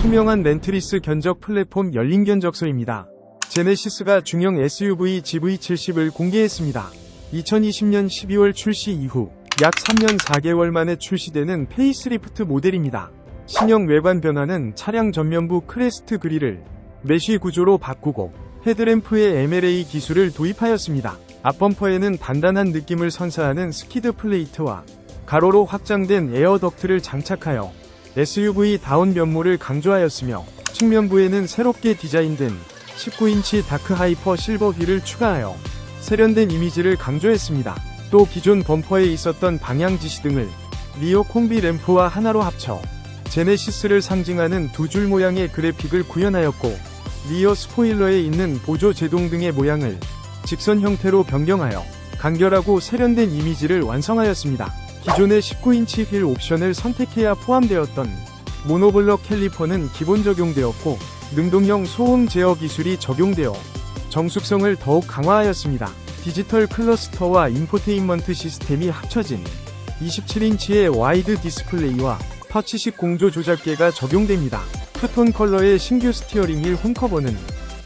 투명한 렌트리스 견적 플랫폼 열린 견적서입니다. 제네시스가 중형 SUV GV70을 공개했습니다. 2020년 12월 출시 이후 약 3년 4개월 만에 출시되는 페이스리프트 모델입니다. 신형 외관 변화는 차량 전면부 크레스트 그릴을 메쉬 구조로 바꾸고 헤드램프에 MLA 기술을 도입하였습니다. 앞범퍼에는 단단한 느낌을 선사하는 스키드 플레이트와 가로로 확장된 에어 덕트를 장착하여 SUV다운 면모를 강조하였으며 측면부에는 새롭게 디자인된 19인치 다크 하이퍼 실버 휠을 추가하여 세련된 이미지를 강조했습니다. 또 기존 범퍼에 있었던 방향 지시 등을 리어 콤비 램프와 하나로 합쳐 제네시스를 상징하는 두 줄 모양의 그래픽을 구현하였고 리어 스포일러에 있는 보조 제동 등의 모양을 직선 형태로 변경하여 간결하고 세련된 이미지를 완성하였습니다. 기존의 19인치 휠 옵션을 선택해야 포함되었던 모노블럭 캘리퍼는 기본 적용되었고 능동형 소음 제어 기술이 적용되어 정숙성을 더욱 강화하였습니다. 디지털 클러스터와 인포테인먼트 시스템이 합쳐진 27인치의 와이드 디스플레이와 터치식 공조 조작계가 적용됩니다. 투톤 컬러의 신규 스티어링 휠 홈커버는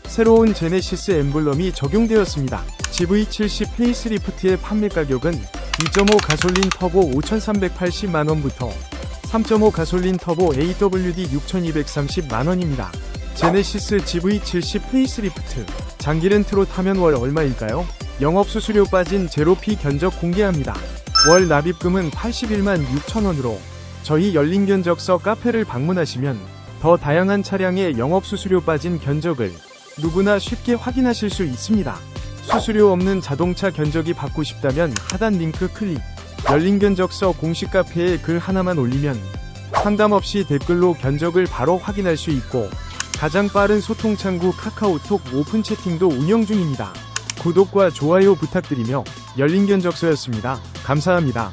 새로운 제네시스 엠블럼이 적용되었습니다. GV70 페이스리프트의 판매 가격은 2.5 가솔린 터보 5,380만원부터 3.5 가솔린 터보 AWD 6,230만원입니다. 제네시스 GV70 페이스리프트 장기 렌트로 타면 월 얼마일까요? 영업 수수료 빠진 제로피 견적 공개합니다. 월 납입금은 81만 6천원으로 저희 열린 견적서 카페를 방문하시면 더 다양한 차량의 영업 수수료 빠진 견적을 누구나 쉽게 확인하실 수 있습니다. 수수료 없는 자동차 견적이 받고 싶다면 하단 링크 클릭. 열린 견적서 공식 카페에 글 하나만 올리면 상담 없이 댓글로 견적을 바로 확인할 수 있고 가장 빠른 소통 창구 카카오톡 오픈 채팅도 운영 중입니다. 구독과 좋아요 부탁드리며 열린 견적서였습니다. 감사합니다.